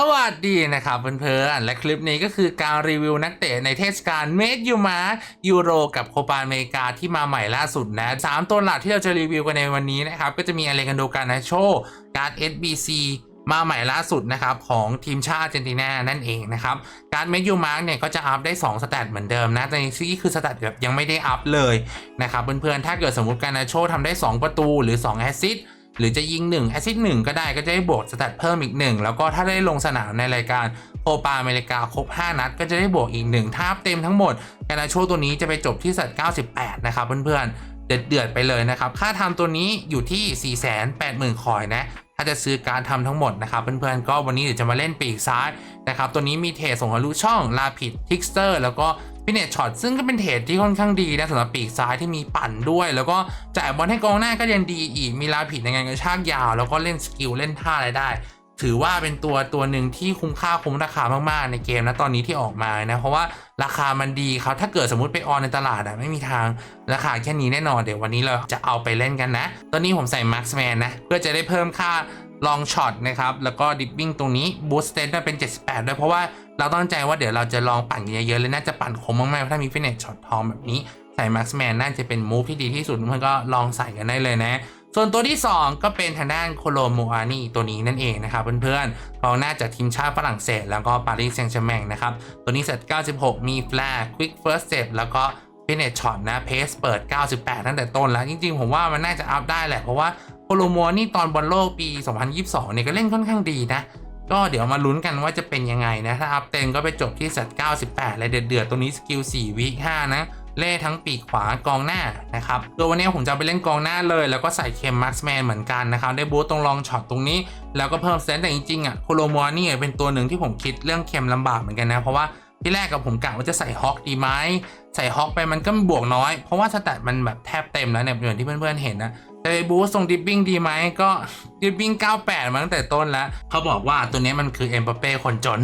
สวัสดีนะครับเพื่อนๆ และคลิปนี้ก็คือการรีวิวนักเตะในเทศกาลเมดยูมายูโรกับโคปาอเมริกาที่มาใหม่ล่าสุดนะสามตัวหลักที่เราจะรีวิวกันในวันนี้นะครับ ก็จะมีอเลกันโดการนาโชการ์ด SBC มาใหม่ล่าสุดนะครับของทีมชาติอาร์เจนตินานั่นเองนะครับการเมดยูมาร์กเนี่ยก็จะอัพได้ 2 สแตทเหมือนเดิมนะแต่นี่คือสแตทแบบยังไม่ได้อัพเลยนะครับเพื่อนๆถ้าเกิดสมมติการนาโชทำได้ 2 ประตูหรือ 2 แอสซิสต์ หรือจะยิง1แอซิสต์1ก็ได้ก็จะได้บวกสแตทเพิ่มอีก 1 แล้วก็ถ้าได้ลงสนามในรายการโคปาอเมริกาครบ 5 นัด ก็จะได้บวกอีก1ถ้าเต็มทั้งหมดการนาโชตัวนี้จะไปจบที่สแตท98 นะครับเพื่อนๆ เดือดๆไปเลยนะครับ ค่าทำตัวนี้อยู่ที่ 480,000 คอยนะถ้าจะซื้อการทำทั้งหมดนะครับเพื่อนๆก็วันนี้เดี๋ยวจะมาเล่นปีกซ้ายนะครับตัวนี้มีเทรดส่งทะลุช่องลาผิดทิกสเตอร์แล้วก็ พินเนตช็อตซึ่งก็เป็นเทรดที่ค่อนข้างดีนะสำหรับปีกซ้ายที่มีปั่นด้วย แล้วก็จ่ายบอลให้กองหน้าก็ยังดีอีกมีลาผิดในงานกระชากยาว แล้วก็เล่นสกิลเล่นท่าอะไรได้ ถือว่าเป็นตัวตัวหนึ่งที่คุ้มค่าคุ้มราคามากๆ ในเกมนะตอนนี้ที่ออกมานะเพราะว่าราคามันดีครับถ้าเกิดสมมติไปออนในตลาดอะไม่มีทางราคาแค่นี้แน่นอนเดี๋ยววันนี้เราจะเอาไปเล่นกันนะ ตอนนี้ผมใส่มาร์คแมนนะเพื่อจะได้เพิ่มค่า ลองช็อตนะครับ แล้วก็ดิปปิ้งตรงนี้บูสเตนเป็น 78 ด้วยเพราะว่าเราตั้งใจว่าเดี๋ยวเราจะลองปั่นเยอะๆเลยน่าจะปั่นคมมากๆถ้ามีฟินเนตช็อตทองแบบนี้ใส่มาร์คแมนน่าจะเป็นมูฟที่ดีที่สุดมันก็ลองใส่กันได้เลยนะ ส่วนตัวที่ 2 ก็เป็นทางด้านโคโลโมอานีตัวนี้นั่นเองนะครับเพื่อนๆกองหน้าจากทีมชาติฝรั่งเศส แล้วก็ปารีสแซงต์แชร์แมงนะครับ ตัวนี้เสร็จ 96 มีแฟร์ควิกเฟิร์สเ t แล้วก็เพเน t ช็อตนะเพสเปิด 98 ตั้งแต่ต้นแล้ว จริงๆ ผมว่ามันน่าจะอัพได้แหละ เพราะว่า โคโลโมอานี่ตอนบอลโลกปี 2022 เนี่ยก็เล่นค่อนข้างดีนะ ก็เดี๋ยวมาลุ้นกันว่าจะเป็นยังไงนะ ถ้าอัพเต็มก็ไปจบที่สัต98เลยเดือดๆตัวนี้สกิล 4 วิ5นะ เล่ทั้งปีกขวากองหน้านะครับตัววันนี้ผมจะไปเล่นกองหน้าเลย แล้วก็ใส่เคมมาร์คแมนเหมือนกันนะครับ ได้บูสต์ตรงลองช็อตตรงนี้ แล้วก็เพิ่มเซนแต่จริงๆอะโคโลมัวนี่เป็นตัวหนึ่งที่ผมคิดเรื่องเคมลำบากเหมือนกันนะเพราะว่าที่แรกกับผมกะว่าจะใส่ฮอกดีไหมใส่ฮอกไปมันก็บวกน้อย เพราะว่าสแตทมันแบบแทบเต็มแล้วเนี่ยอย่างที่เพื่อนๆเห็นนะ แต่ไปบูสตรงดิปปิ้งดีไหมก็ดิปปิ้ง98 มาตั้งแต่ต้นแล้ว เขาบอกว่าตัวนี้มันคือเอ็มบัปเป้คนจน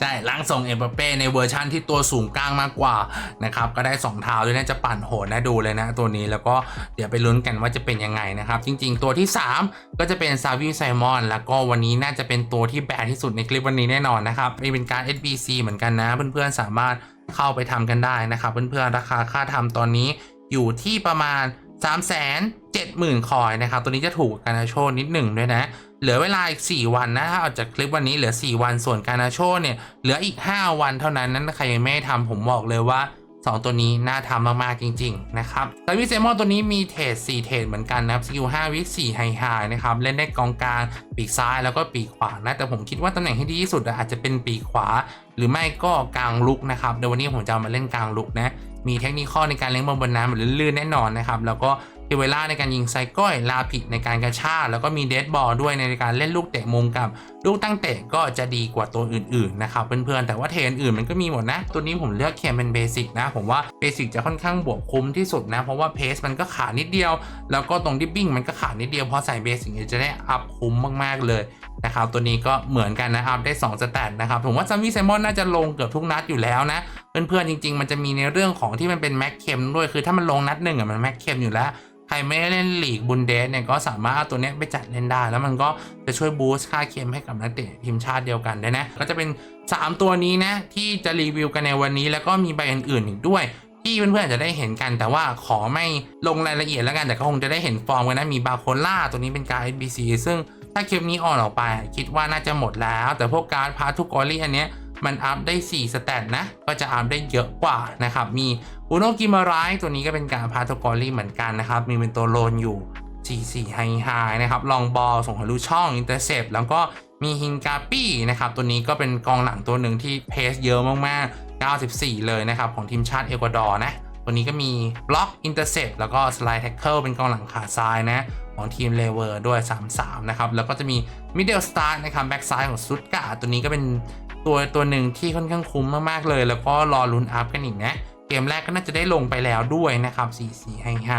ใช่ล้างทรงเอ็มบัปเป้ในเวอร์ชั่นที่ตัวสูงกลางมากกว่านะครับ ก็ได้ 2 เท้าด้วยน่าจะปั่นโหดนะดูเลยนะตัวนี้แล้วก็เดี๋ยวไปลุ้นกันว่าจะเป็นยังไงนะครับ จริงๆ ตัวที่ 3 ก็จะเป็นซาวิไซมอนแล้วก็วันนี้น่าจะเป็นตัวที่แบนที่สุดในคลิปวันนี้แน่นอนนะครับนี่เป็นการ SBC เหมือนกันนะ เพื่อนๆสามารถเข้าไปทำกันได้นะครับ เพื่อนๆราคาค่าทำตอนนี้อยู่ที่ประมาณ3 7 0 0 0 0 คอยนะครับ ตัวนี้จะถูกการาโชนิดหนึ่งด้วยนะ เหลือเวลาอีก 4 วันนะ ถ้าเอาจากคลิปวันนี้เหลือ 4 วัน ส่วนการาโชเนี่ย เหลืออีก 5 วันเท่านั้นนั้นใครยังไม่ได้ทำผมบอกเลยว่า 2 ตัวนี้น่าทำมาก ๆ จริง ๆ นะครับแต่วิเซมอนตัวนี้มีเทรด4เทรดเหมือนกันนะครับสกิล5วิ4ไฮไฮนะครับ เล่นได้กองกลางปีกซ้ายแล้วก็ปีกขวานะ แต่ผมคิดว่าตำแหน่งที่ดีที่สุดอาจจะเป็นปีกขวา หรือไม่ก็กลางลุกนะครับเดี๋ยววันนี้ผมจะมาเล่นกลางลุกนะมีเทคนิคข้อในการเลี้ยงบอลบนน้ำแบบลื่นๆแน่นอนนะครับ แล้วก็ เทเวล่าในการยิงไซก้อย ลาผิดในการกระชากแล้วก็มีเดดบอลด้วยในการเล่นลูกเตะมุมกับ ลูกตั้งเตะก็จะดีกว่าตัวอื่นๆนะครับเพื่อนๆแต่ว่าเทรนอื่นมันก็มีหมดนะ ตัวนี้ผมเลือกเคมเป็นเบสิกนะ ผมว่าเบสิกจะค่อนข้างบวกคุ้มที่สุดนะ เพราะว่าเพสมันก็ขาดนิดเดียว แล้วก็ตรงดิบบิ้งมันก็ขาดนิดเดียวพอใส่เบสิกจะได้อัพคุ้มมากๆเลย นะครับตัวนี้ก็เหมือนกันนะครับได้2สแตทนะครับผมว่าซัมมี่ไซมอนน่าจะลงเกือบทุกนัดอยู่แล้วนะเพื่อนๆจริง ๆ มันจะมีในเรื่องของที่มันเป็นแม็กเคมด้วยคือถ้ามันลงนัดหนึ่งอะมันแม็กเคมอยู่แล้วใครไม่ได้เล่นลีกบุนเดสเนี่ยก็สามารถเอาตัวนี้ไปจัดเล่นได้ แล้วมันก็จะช่วยบูสต์ค่าเคมให้กับนักเตะทีมชาติเดียวกันได้นะ ก็จะเป็น 3 ตัวนี้นะที่จะรีวิวกันในวันนี้แล้วก็มีใบอื่นๆอีกด้วย ที่เพื่อนๆจจะได้เห็นกัน แต่ว่าขอไม่ลงรายละเอียดแล้วกันแต่ก็คงจะได้เห็นฟอร์มกันนะมีบาโคล่าตัวนี้เป็นการ SBC ซึ่ง ถ้าคลิปนี้ออนออกไป คิดว่าน่าจะหมดแล้ว แต่พวกการพาทุกกอรี่อันเนี้ยมันอัพได้ 4 สแตทนะ ก็จะอัพได้เยอะกว่านะครับ มีอุโนกิมาไรตัวนี้ก็เป็นการพาทุกอรี่เหมือนกันนะครับ มีเป็นตัวโลนอยู่ 44ไฮไฮนะครับ ลองบอลส่งทะลุช่องอินเตอร์เซปแล้วก็มีฮิงกาปี้นะครับ ตัวนี้ก็เป็นกองหลังตัวหนึ่งที่เพสเยอะมากๆ 94 เลยนะครับ ของทีมชาติเอกวาดอร์นะ ตัวนี้ก็มีบล็อกอินเตอร์เซปแล้วก็สไลด์แท็กเกิลเป็นกองหลังขาซ้ายนะ ของทีมเลเวอร์ด้วย 3-3 นะครับ แล้วก็จะมีมิดเดิลสตาร์นะครับแบ็กซ้ายของซุดกาตัวนี้ก็เป็นตัวตัวหนึ่งที่ค่อนข้างคุ้มมาก ๆ เลย แล้วก็รอลุ้นอัพกันอีกนะ เกมแรกก็น่าจะได้ลงไปแล้วด้วยนะครับ4-4ไฮไฮ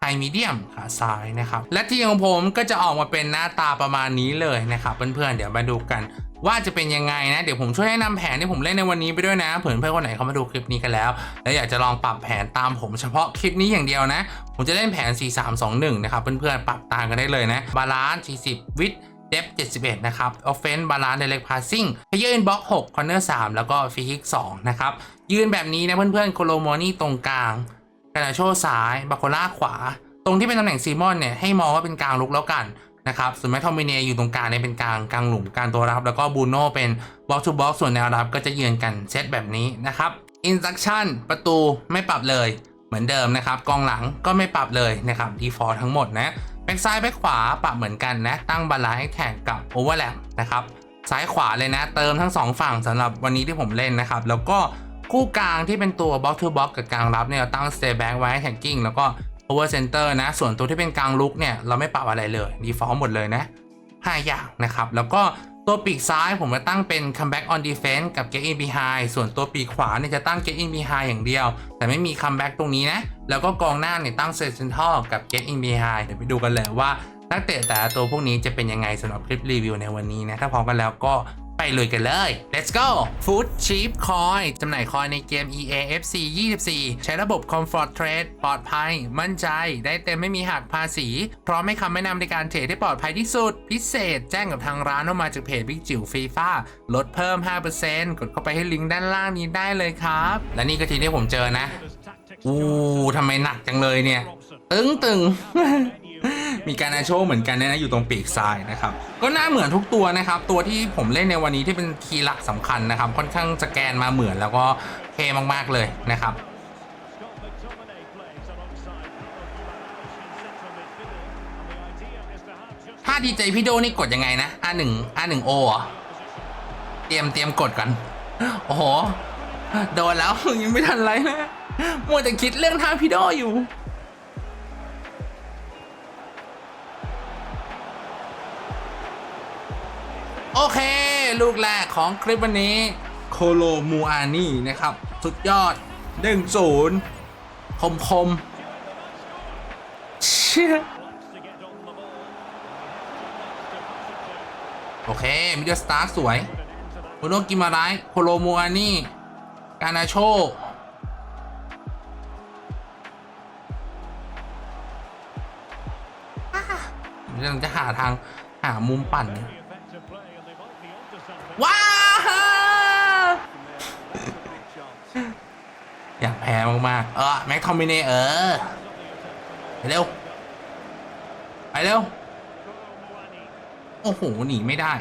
ไฮมีเดียมขาซ้ายนะครับ และทีของผมก็จะออกมาเป็นหน้าตาประมาณนี้เลยนะครับ เพื่อนๆเดี๋ยวมาดูกัน ว่าจะเป็นยังไงนะเดี๋ยวผมช่วยแนะนำแผนที่ผมเล่นในวันนี้ไปด้วยนะเผื่อเพื่อนคนไหนเขามาดูคลิปนี้กันแล้ว แล้วอยากจะลองปรับแผนตามผมเฉพาะคลิปนี้อย่างเดียวนะ ผมจะเล่นแผน 4 3 2 1 นะครับ เพื่อนๆ ปรับตามกันได้เลยนะบาลานซ์40 วิท depth 71 นะครับ offense balance direct passing player in box 6 corner 3แล้วก็ free kick 2นะครับ ยืนแบบนี้นะเพื่อนๆโคโลโมนี่ตรงกลางกานาโชซ้ายบาโคล่าขวา ตรงที่เป็นตำแหน่งซีมอนเนี่ยให้มองว่าเป็นกลางลุกแล้วกัน นะครับ ส่วนแมคทอมิเนอยู่ตรงกลางเนี่ยเป็นกลางกลางหลุมกลางตัวรับ แล้วก็บูโน่เป็น box to box ส่วนแนวรับก็จะยืนกันเซตแบบนี้นะครับ instruction ประตูไม่ปรับเลยเหมือนเดิมนะครับกองหลังก็ไม่ปรับเลยนะครับ default ทั้งหมดนะแบ็กซ้ายแบ็กขวาปรับเหมือนกันนะ ตั้งบาลานซ์แข่งกับโอเวอร์แลปนะครับซ้ายขวาเลยนะ เติมทั้งสองฝั่งสำหรับวันนี้ที่ผมเล่นนะครับ แล้วก็คู่กลางที่เป็นตัว box to box กับกลางรับเนี่ยตั้ง stay back ไว้ให้ tagging แล้วก็ over center นะ ส่วนตัวที่เป็นกลางลุกเนี่ย เราไม่ปรับอะไรเลย default หมดเลยนะ 5 อย่างนะครับ แล้วก็ตัวปีกซ้ายผมจะตั้งเป็น comeback on defense กับ get in behind ส่วนตัวปีกขวาเนี่ยจะตั้ง get in behind อย่างเดียว แต่ไม่มี comeback ตรงนี้นะ แล้วก็กองหน้าเนี่ยตั้ง central กับ get in behind เดี๋ยวไปดูกันเลยว่านักเตะแต่ละตัวพวกนี้จะเป็นยังไงสำหรับคลิปรีวิวในวันนี้นะ ถ้าพร้อมกันแล้วก็ ไปลุยกันเลย let's go food cheap coin จำหน่ายคอยในเกม EA FC 24 ใช้ระบบ comfort trade ปลอดภัย มั่นใจ ได้เต็มไม่มีหักภาษี พร้อมให้คำแนะนำในการเทรดที่ปลอดภัยที่สุด พิเศษแจ้งกับทางร้านว่ามาจากเพจบิ๊กจิ๋วฟีฟ่าลดเพิ่ม 5%กดเข้าไปให้ลิงก์ด้านล่างนี้ได้เลยครับ และนี่ก็ทีที่ผมเจอนะ อู้ทำไมหนักจังเลยเนี่ย ตึงตึง มีการอาโชเหมือนกันนะ อยู่ตรงปีกซ้ายนะครับ ก็น่าเหมือนทุกตัวนะครับ ตัวที่ผมเล่นในวันนี้ที่เป็นคีย์หลักสำคัญนะครับ ค่อนข้างสแกนมาเหมือนแล้วก็เท่มากๆเลยนะครับถ้าดีใจพี่โดนี่กดยังไงนะ R1 R1 O เหรอเตรียมเตรียมกดก่อนโอ้โห โดนแล้วยังไม่ทันไรนะมัวแต่คิดเรื่องท่าพี่โดอยู่ โอเค ลูกแรกของคลิปวันนี้โคโลมูอานี่นะครับ สุดยอด1-0คมคมๆเชี่ยโอเค มิดเดิลสตาร์สวยโคโนกิมาไรโคโลมูอานี่ กานาโชเรื่องจะหาทางหามุมปั่น ว้าว อยากแพ้มากๆ เออแม็กทอมมิเนเออไปเร็ว ไปเร็ว โอ้โห หนีไม่ได้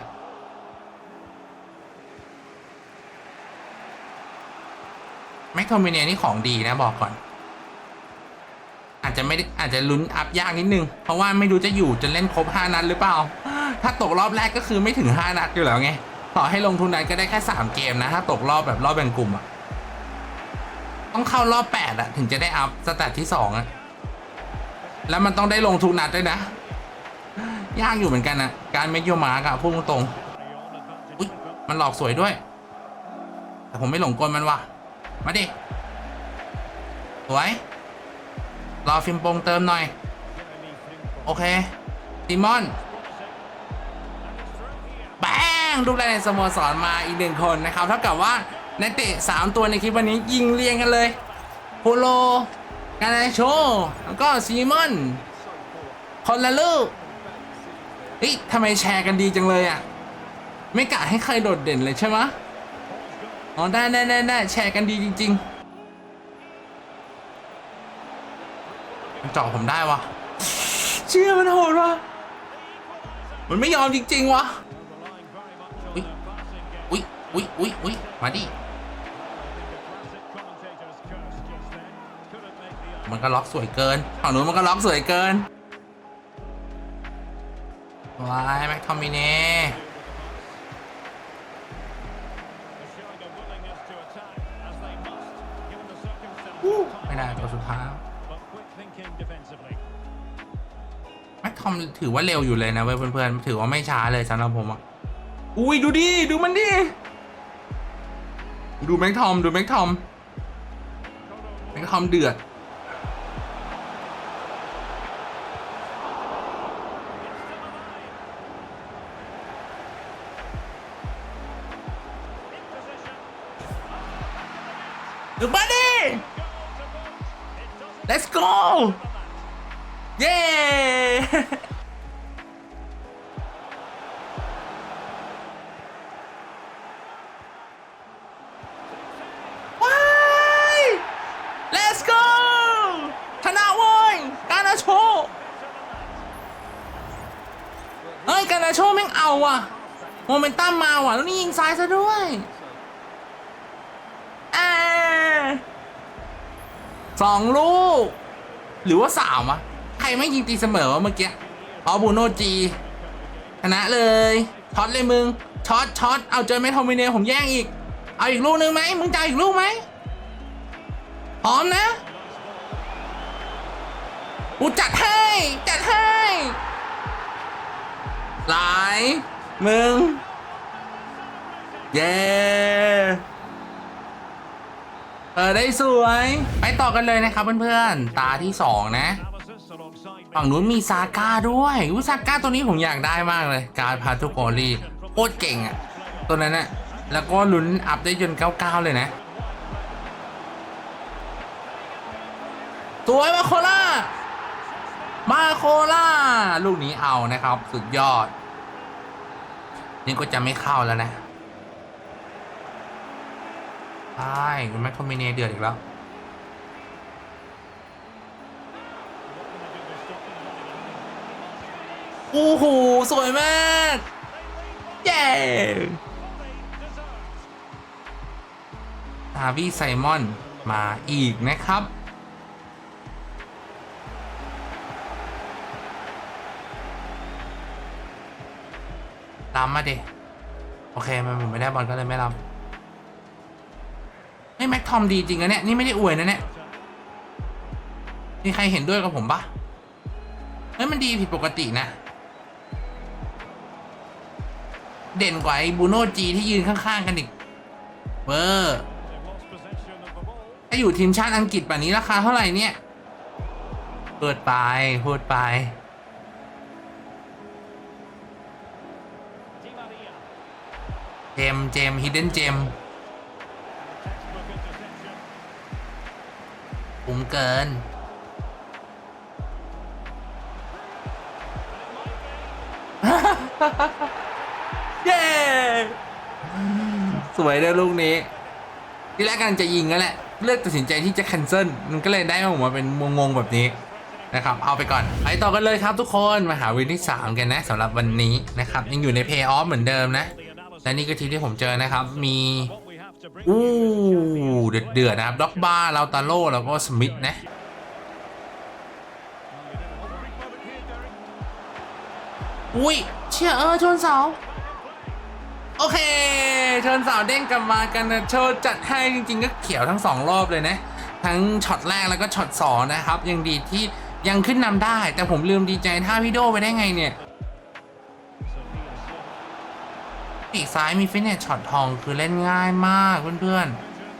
แม็กทอมมิเนนี่ของดีนะบอกก่อน อาจจะไม่อาจจะลุ้นอัพยากนิดนึง เพราะว่าไม่รู้จะอยู่จะเล่นครบ 5 นัดหรือเปล่า ถ้าตกรอบแรกก็คือไม่ถึง 5 นัดอยู่แล้วไง ต่อให้ลงทุนนั้นก็ได้แค่ 3 เกมนะ ถ้าตกรอบแบบรอบแบ่งกลุ่มอะ ต้องเข้ารอบ8อะถึงจะได้อัพสแตทที่2อะแล้วมันต้องได้ลงทุกนัดด้วยนะ ยากอยู่เหมือนกันนะการเมกโยมาร์กอะพูดตรงๆอุ๊ยมันหลอกสวยด้วย แต่ผมไม่หลงกลมันว่ะ มาดิ สวย รอฟิมปงเติมหน่อย โอเคติมอนแบงลูกแรกในสโมสรมาอีกหนึ่งคนนะครับเท่ากับว่า นักเตะ3 ตัวในคลิปวันนี้ยิงเรียงกันเลยโปโลกานาโช แล้วก็ซีมอนคอนลลูกเฮ้ยทำไมแชร์กันดีจังเลยอะ ไม่กะให้ใครโดดเด่นเลยใช่ไหมอ๋อได้ได้ได้ได้แชร์กันดีจริงๆมันจาะผมได้วะเชื่อมันโหดวะมันไม่ยอมจริงๆวะอุ๊ยอุ๊ยอุ๊ยอุ๊ยอุ๊ยมาดิ มันก็ล็อกสวยเกินฝั่งนู้นมันก็ล็อกสวยเกินวายแม็กทอมมิเน่ไม่ได้ตัวสุดท้ายแม็กทอมถือว่าเร็วอยู่เลยนะเว้ยเพื่อนๆ ถือว่าไม่ช้าเลยสำหรับผมอะ อุ้ยดูดิ ดูมันดิ ดูแม็กทอม ดูแม็กทอม แม็กทอมเดือด let's go เย้ let's go ชนะเว้ยกันาโชเฮ้ยกานาโชแม่งเอาว่ะ โมเมนตัมมาว่ะ แล้วนี่ยิงซ้ายซะด้วย สองลูก หรือว่าสามวะใครไม่ยิงตีเสมอวะเมื่อกี้อ๋อบูโนจีชนะเลยช็อตเลยมึงช็อตช็อตเอาเจอเมทอมิเนลผมแย่งอีก เอาอีกลูกหนึ่งไหมมึงจะเอาอีกลูกไหมพร้อมนะกูจัดให้จัดให้หลายมึง เย้ เออได้สวย ไปต่อกันเลยนะครับเพื่อนๆ ตาที่ 2 นะฝั่งนู้นมีซาก้าด้วยอุซาก้าตัวนี้ผมอยากได้มากเลย การพาทุกโอลีโคตรเก่งอะตัวนั้นอะแล้วก็ลุ้นอัพได้จน99 เลยนะสวยมาโคล่ามาโคล่าลูกนี้เอานะครับ สุดยอด นี่ก็จะไม่เข้าแล้วนะ ใช่คุณแม็กโทมิเนเดือดอีกแล้วโอ้โหสวยมากเย้ฮาวิไซมอน มาอีกนะครับ ตามมาดิโอเค มันผมไม่ได้บอลก็เลยไม่รับ ทอมดีจริงนะเนี่ย นี่ไม่ได้อวยนะเนี่ย มีใครเห็นด้วยกับผมปะเฮ้ยมันดีผิดปกตินะ เด่นกว่าไอ้บูโน่จีที่ยืนข้างๆกันอีกเวอร์ถ้าอยู่ทีมชาติอังกฤษแบบนี้ราคาเท่าไหร่เนี่ย เปิดไปพูดไปเจมเจมฮิดเด้นเจม คุ้มเกิน เย้ สวยเลยลูกนี้ที่แรกกำลังจะยิงแล้วแหละ เลือกตัดสินใจที่จะ cancel มันก็เลยได้ออกมาเป็นงงๆแบบนี้นะครับ เอาไปก่อน ไปต่อกันเลยครับทุกคนมาหาวินที่ 3 กันนะสำหรับวันนี้นะครับ ยังอยู่ใน pay off เหมือนเดิมนะ และนี่ก็ทีมที่ผมเจอนะครับ มี อู้เดือดเดือดๆนะครับด็อกบาลาตาโลแล้วก็สมิธนะอุ้ยเชื่อเออชนเสาโอเคชิญสาเด้งกลับมากันนะโชว์จัดให้จริง ๆ ก็เขียวทั้งสองรอบเลยนะ ทั้งช็อตแรกแล้วก็ช็อตสองนะครับ ยังดีที่ยังขึ้นนำได้ แต่ผมลืมดีใจท่าพี่โดไปได้ไงเนี่ย ปีกซ้ายมีฟิตเนสช็อตทองคือเล่นง่ายมากเพื่อน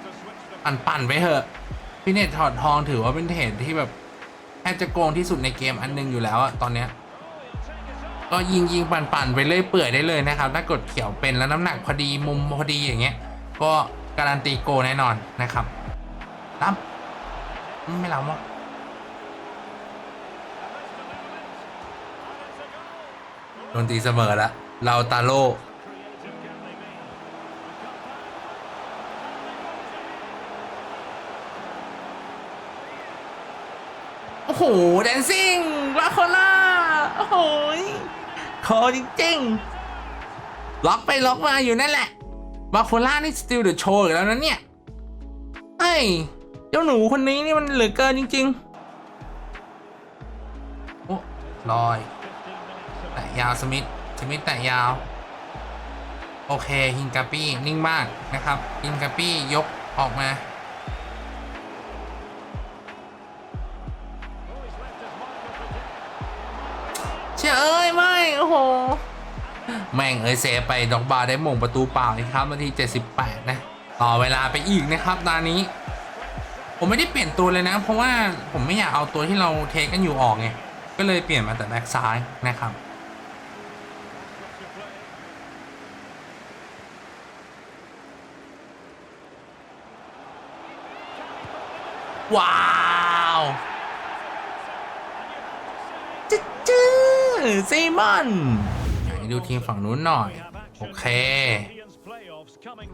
ๆ ปั่นปั่นๆไปเถอะ ฟิตเนสช็อตทองถือว่าเป็นเทรดที่แบบแทบจะโกงที่สุดในเกมอันหนึงอยู่แล้วอะตอนเนี้ยก็ยิงยิงปั่นปั่นๆไปเรื่อยเปื่อยได้เลยนะครับ ถ้ากดเขียวเป็นแล้วน้ำหนักพอดีมุมพอดีอย่างเงี้ย ก็การันตีโกแน่นอนนะครับรับไม่รับวะโดนตีเสมอล้วเราตาโล โอ้โหแดนซิ่งลาโคล่าโอ้โหคอจริงๆล็อกไปล็อกมาอยู่นั่นแหละบาโคล่านี่สติลเดอะโชว์อีกแล้วนะเนี่ยไอ้ยเจ้าหนูคนนี้นี่มันเหลือเกินจริงๆโอ้ลอยแตะยาวสมิธสมิธแตะยาว โอเคฮิงกาปี้นิ่งมากนะครับฮิงกาปี้ยกออกมา เชื่อเอ้ยไม่โอ้โหแม่งเอ้ยเซฟไปดอกบาได้มงประตูเปล่านะครับนาที78 นะ ต่อเวลาไปอีกนะครับตอนนี้ ผมไม่ได้เปลี่ยนตัวเลยนะ เพราะว่าผมไม่อยากเอาตัวที่เราเทคกันอยู่ออกไงก็เลยเปลี่ยนมาแต่แบ็กซ้ายนะครับว้าวจื้อจื้อ ซีมอนดูทีมฝั่งนู้นหน่อย โอเค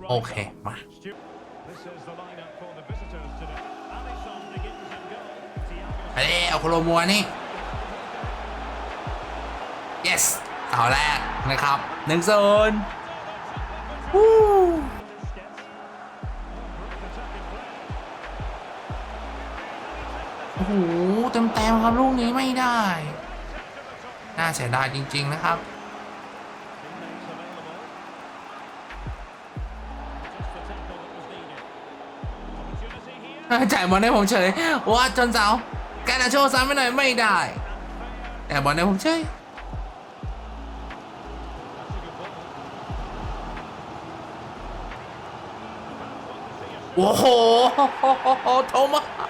โอเค มา ไปเลยเอาโคโลมัวนี่ yes เอาแรกนะครับหนึ่งศูนโอ้โหเต็มๆครับลูกนี้ไม่ได้ น่าเสียดายจริง ๆ นะครับ จ่ายบอลให้ผมเฉยว่าจนเสาแกนาโชซ้ำไปหน่อยไม่ได้ แต่บอลให้ผมเฉยโอ้โหโทมัส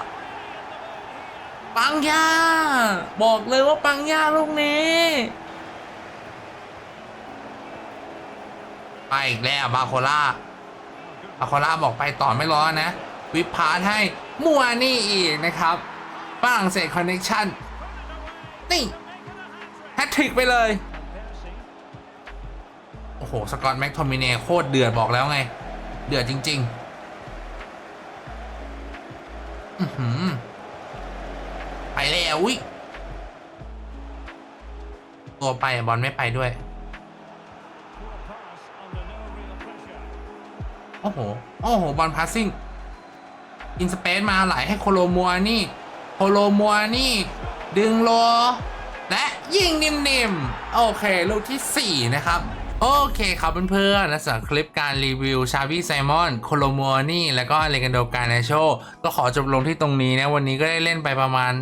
ปังย่า บอกเลยว่าปังย่าลูกนี้ ไปอีกแล้วบาโคล่าอาโคล่าบอกไปต่อไม่รอนะ วิพาร์ให้มัวนี่อีกนะครับฝรั่งเศสคอนเน็กชั่น นี่แฮตทริกไปเลย โอ้โห สกอตแม็กโทมิเน่โคตรเดือดบอกแล้วไง เดือดจริง ๆ อือหือ แล้วอุ้ยตัวไปบอลไม่ไปด้วย โอ้โห โอ้โห บอลพาสซิ่ง อินสเปซมาไหลให้โคโลมัวนี่ โคโลมัวนี่ ดึงโล และยิงนิ่มๆ โอเคลูกที่ 4 นะครับโอเคครับเพื่อนๆและสำหรับคลิปการรีวิวชาวีไซมอน โคโลมัวนี่ แล้วก็เลกันโดการนโชก็ขอจบลงที่ตรงนี้นะ วันนี้ก็ได้เล่นไปประมาณ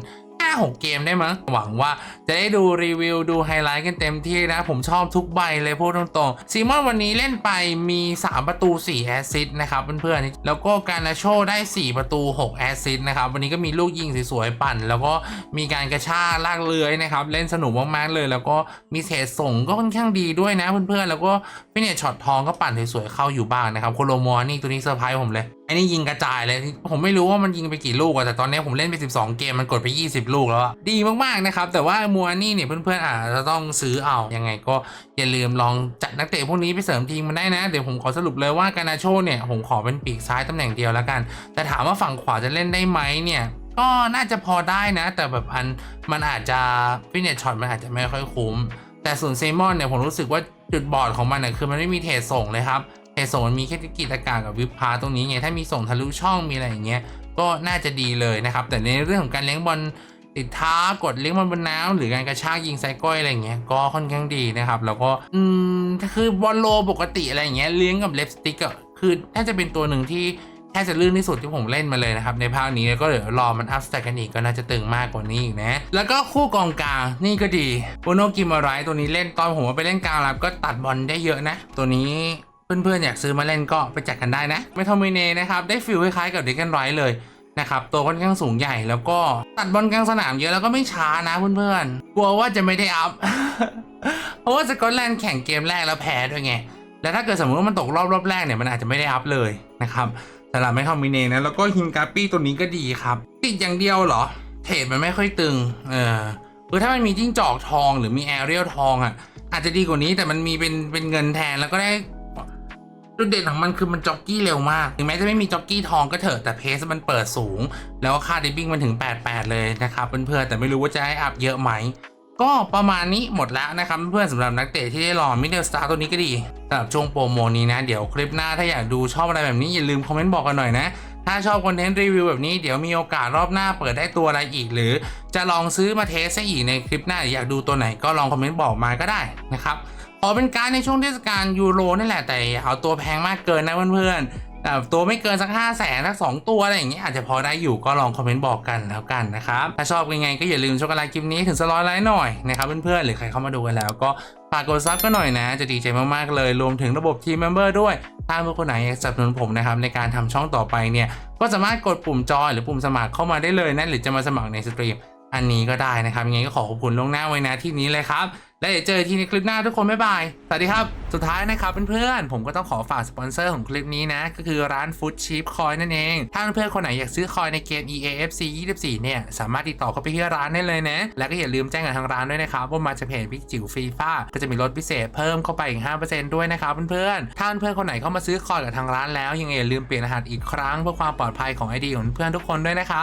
5-6 เกมได้มั้งหวังว่าจะได้ดูรีวิวดูไฮไลท์กันเต็มที่นะ ผมชอบทุกใบเลยพูดตรงๆซีมอนวันนี้เล่นไปมี 3 ประตู 4 แอสซิสต์นะครับเพื่อนๆแล้วก็การาโชได้ 4 ประตู 6 แอสซิสต์นะครับ วันนี้ก็มีลูกยิงสวยๆปั่น แล้วก็มีการกระชากลากเลื้อยนะครับ เล่นสนุกมากๆเลย แล้วก็มีเทรดส่งก็ค่อนข้างดีด้วยนะเพื่อนๆแล้วก็ฟิเนชช็อตทองก็ปั่นสวยๆเข้าอยู่บ้างนะครับโคโลมอนี่ตัวนี้เซอร์ไพรส์ผมเลย อ้นี่ยิงกระจายเลย ผมไม่รู้ว่ามันยิงไปกี่ลูกอะแต่ตอนนี้ผมเล่นไป 12 เกมมันกดไป 20 ลูกแล้วอะดีมากๆนะครับ แต่ว่ามัวนี่เนี่ยเพื่อนๆอาจจะต้องซื้อเอา ยังไงก็อย่าลืมลองจัดนักเตะพวกนี้ไปเสริมทีมมันได้นะ เดี๋ยวผมขอสรุปเลยว่าการนาโชเนี่ยผมขอเป็นปีกซ้ายตำแหน่งเดียวแล้วกัน แต่ถามว่าฝั่งขวาจะเล่นได้ไหมเนี่ยก็น่าจะพอได้นะ แต่แบบอันมันอาจจะฟินเนชช็อตมันอาจจะไม่ค่อยคุ้ม แต่ส่วนเซมอนเนี่ยผมรู้สึกว่าจุดบอดของมันเนี่ยคือมันไม่มีเทรดส่งเลยครับ เทรดส่งมันมีแค่กิจการกับวิพาตรงนี้ไงถ้ามีส่งทะลุช่องมีอะไรอย่างเงี้ยก็น่าจะดีเลยนะครับ แต่ในเรื่องของการเลี้ยงบอลติดท้ากดเลี้ยงบอลบนน้ำหรือการกระชากยิงไซก้อยอะไรเงี้ยก็ค่อนข้างดีนะครับ แล้วก็อืมคือบอลโลปกติอะไรอย่างเงี้ยเลี้ยงกับเลฟสติกอะคือน่าจะเป็นตัวหนึ่งที่แค่จะลื่นที่สุดที่ผมเล่นมาเลยนะครับ ในภาคนี้ก็เดี๋ยวรอมันอัพสแต็กกันอีกก็น่าจะตึงมากกว่านี้อีกนะ แล้วก็คู่กองกลางนี่ก็ดีโบโนกิมารายตัวนี้เล่นตอนผมไปเล่นกลางรับก็ตัดบอลได้เยอะนะ ตัวนี้ เพื่อนๆอยากซื้อมาเล่นก็ไปจัดกันได้นะไม่ทอมิเนนะครับได้ฟิลคล้ายๆกับเด็กกันไรเลยนะครับตัวค่อนข้างสูงใหญ่แล้วก็ตัดบอลกลางสนามเยอะแล้วก็ไม่ช้านะเพื่อนๆกลัวว่าจะไม่ได้อัพเพราะว่าสกอตแลนด์แข่งเกมแรกแล้วแพ้ด้วยไงแล้วถ้าเกิดสมมติว่ามันตกรอบรอบแรกเนี่ยมันอาจจะไม่ได้อัพเลยนะครับสำหรับไม่คอมบิเนนะแล้วก็ฮินกาปี้ตัวนี้ก็ดีครับ ติดอย่างเดียวเหรอ เทรดมันไม่ค่อยตึง เออคือถ้ามันมีจิ้งจอกทองหรือมีแอเรียลทองอะอาจจะดีกว่านี้แต่มันมีเป็นเป็นเงินแทนแล้วก็ได้ จุดเด่นของมันคือมันจ็อกกี้เร็วมาก ถึงแม้จะไม่มีจ็อกกี้ทองก็เถอะแต่เพสมันเปิดสูง แล้วก็ค่าดิบบิ้งมันถึง 88 เลยนะครับเพื่อนๆแต่ไม่รู้ว่าจะให้อัพเยอะไหมก็ประมาณนี้หมดแล้วนะครับเพื่อนๆสำหรับนักเตะที่ได้ลองมิดเดิลสตาร์ตัวนี้ก็ดีสำหรับช่วงโปรโมนี้นะ เดี๋ยวคลิปหน้าถ้าอยากดูชอบอะไรแบบนี้อย่าลืมคอมเมนต์บอกกันหน่อยนะ ถ้าชอบคอนเทนต์รีวิวแบบนี้เดี๋ยวมีโอกาสรอบหน้าเปิดได้ตัวอะไรอีก หรือจะลองซื้อมาเทสให้อีกในคลิปหน้าออยากดูตัวไหนก็ลองคอมเมนต์บอกมาก็ได้นะครับ ขอเป็นการในช่วงเทศกาลยูโรนี่แหละแต่เอาตัวแพงมากเกินนะเพื่อนๆแต่ตัวไม่เกินสัก5 0 0แสนสักสองตัวอะไรอย่างเงี้ยอาจจะพอได้อยู่ก็ลองคอมเมนต์บอกกันแล้วกันนะครับ ถ้าชอบยังไงก็อย่าลืมช่วยกันไลค์คลิปนี้ถึงสร้อยไลค์หน่อยนะครับเพื่อนๆหรือใครเข้ามาดูกันแล้วก็ฝากกดซับก็หน่อยนะ จะดีใจมากๆเลย รวมถึงระบบทีมเมมเบอร์ด้วย ถ้าเพื่อนคนไหนอยากสนับสนุนผมนะครับ ในการทำช่องต่อไปเนี่ย ก็สามารถกดปุ่มจอยหรือปุ่มสมัครเข้ามาได้เลยนะหรือจะมาสมัครในสตรีมอันนี้ก็ได้นะครับยังไงก็ขอขอบคุณล่วงหน้าไว้นะที่นี้เลยครับ และเดี๋ยวเจอที่ในคลิปหน้าทุกคนบ๊ายบาย สวัสดีครับ สุดท้ายนะครับเพื่อนๆ ผมก็ต้องขอฝากสปอนเซอร์ของคลิปนี้นะ ก็คือร้าน Food Cheap Coin นั่นเอง ถ้าเพื่อนๆคนไหนอยากซื้อคอยในเกม EAFC 24 เนี่ย สามารถติดต่อเข้าไปที่ร้านได้เลยนะ และก็อย่าลืมแจ้งกับทางร้านด้วยนะครับ ว่ามาจากเพจพิกจิ๋วฟรีฟ้าก็จะมีลดพิเศษเพิ่มเข้าไปอีก 5%ด้วยนะครับเพื่อนๆ ถ้าเพื่อนๆคนไหนเข้ามาซื้อคอยกับทางร้านแล้วยังไงอย่าลืมเปลี่ยนรหัสอีกครั้งเพื่อความปลอดภัยของ ID ของเพื่อนทุกคนด้วยนะครับ